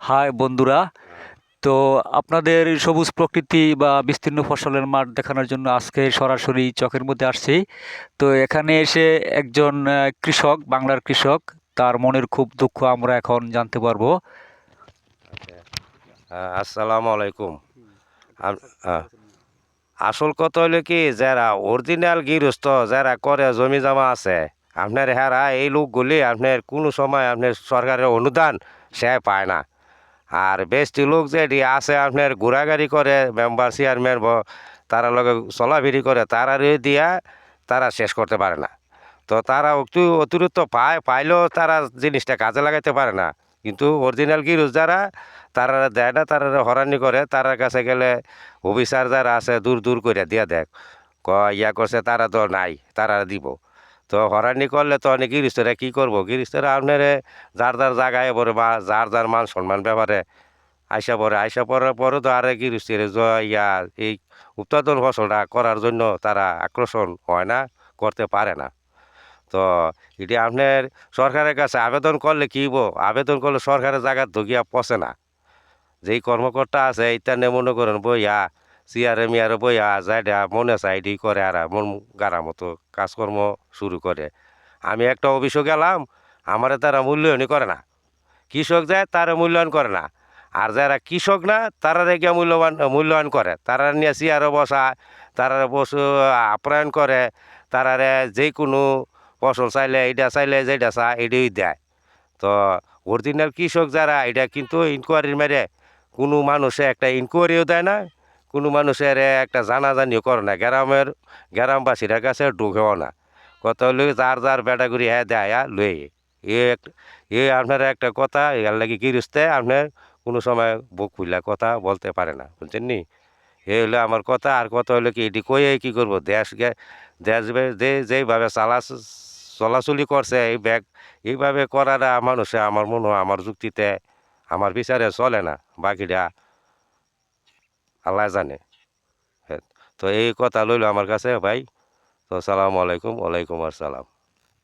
High বন্ধুরা তো আপনাদের সবুজ প্রকৃতি বা বিস্তীর্ণ ফসলের মাঠ দেখানোর জন্য আজকে সরাসরি চকের মধ্যে আসছি। তো এখানে এসে একজন কৃষক বাংলার কৃষক তার মনের খুব দুঃখ আমরা এখন জানতে পারব। হ্যাঁ, আসসালামু আলাইকুম। আসল কথা হলো কি যারা অরিজিনাল গৃহস্থ যারা করে জমি জমা আছে আপনার হ্যাঁ এই লোকগুলি আপনার কোনো সময় আপনার সরকারের অনুদান সে পায় না। আর বেশটি লোক যেটি আছে আপনার ঘোরাগাড়ি করে মেম্বার চেয়ারম্যান তারা লগে চলাফেরি করে, তারা দিয়া তারা শেষ করতে পারে না। তো তারা একটু অতিরিক্ত পায়, পাইলেও তারা জিনিসটা কাজে লাগাইতে পারে না। কিন্তু অরিজিনাল গৃহস্থ যারা, তারা দেয় না, তারা হরানি করে, তারার কাছে গেলে অফিসার যারা আছে, দূর দূর করে দিয়া দেখ ক ইয়া করছে, তারা তো নাই, তারা দিব। তো হরানি করলে তো অনেক গিরিস্তরা কী করব? গিরিস্তরা আপনারে যার যার জায়গায় পরে বা যার যার মান সম্মান ব্যাপারে আইসা পরে, আইসা পড়ার পরে তো আর গিরিস্তের ইয়া, এই উৎপাদন ফসলটা করার জন্য তারা আকর্ষণ হয় না, করতে পারে না। তো এটি আপনার সরকারের কাছে আবেদন করলে কী আবেদন করলে সরকারের জায়গার ধুকিয়া পচে না। যেই কর্মকর্তা আছে এইটা মনে করেন বইয়া চেয়ারে মিয়ারে বইয়া যাইডা মনে চাইডি করে আর মন গাড়া মতো কাজকর্ম শুরু করে। আমি একটা অফিসে গেলাম, আমারে তারা মূল্যায়নই করে না। কৃষক যায়, তারা মূল্যায়ন করে না। আর যারা কৃষক না, তারা গিয়ে মূল্যবান, মূল্যায়ন করে। তারা নিয়ে চেয়ারে বসা তারা বসু আপ্যায়ন করে তারারে যে কোনো ফসল চাইলে এইটা চাইলে যেটা চা এটাই দেয়। তো অরিজিনাল কৃষক যারা এটা কিন্তু ইনকোয়ারির মেরে কোনো মানুষে একটা ইনকোয়ারিও দেয় না কোনো মানুষের একটা জানাজানিও করে না। গ্রামের গ্রামবাসীর কাছে ঢুকেও না। কত হলো যার যার বেটাগুড়ি হ্যাঁ দেয় লই। এ আপনার একটা কথা, এর লাগে গিরস্তে আপনার কোনো সময় বুক খুললা কথা বলতে পারে না, বুঝছেন নি? এ হলো আমার কথা, আর কথা হলো কি, এটি কয়ে কী করব? দেশ দেশ যে, যেইভাবে চালা, চলাচলি করছে, এই ব্যাগ, এইভাবে করাটা মানুষে আমার মনে হয় আমার যুক্তিতে, আমার বিচারে চলে না, বাকিটা আল্লাহ জানে। হ্যাঁ, তো এই কথা লইল আমার কাছে ভাই। তো সালাম আলাইকুম ওয়ালাইকুম আসসালাম।